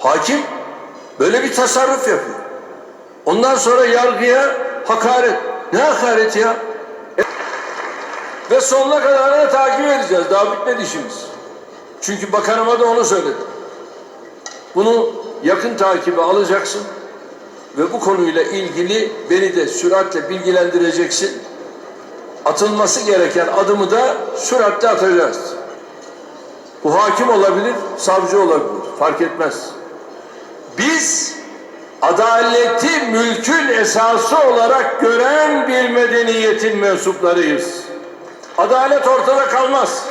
Hakim böyle bir tasarruf yapıyor. Ondan sonra yargıya hakaret. Ne hakaret ya? E- Ve sonuna kadar da takip edeceğiz. Daha bitmedi işimiz. Çünkü bakanıma da onu söyledim. Bunu yakın takibe alacaksın ve bu konuyla ilgili beni de süratle bilgilendireceksin. Atılması gereken adımı da süratle atacağız. Bu hakim olabilir, savcı olabilir. Fark etmez. Adaleti mülkün esası olarak gören bir medeniyetin mensuplarıyız. Adalet ortada kalmaz.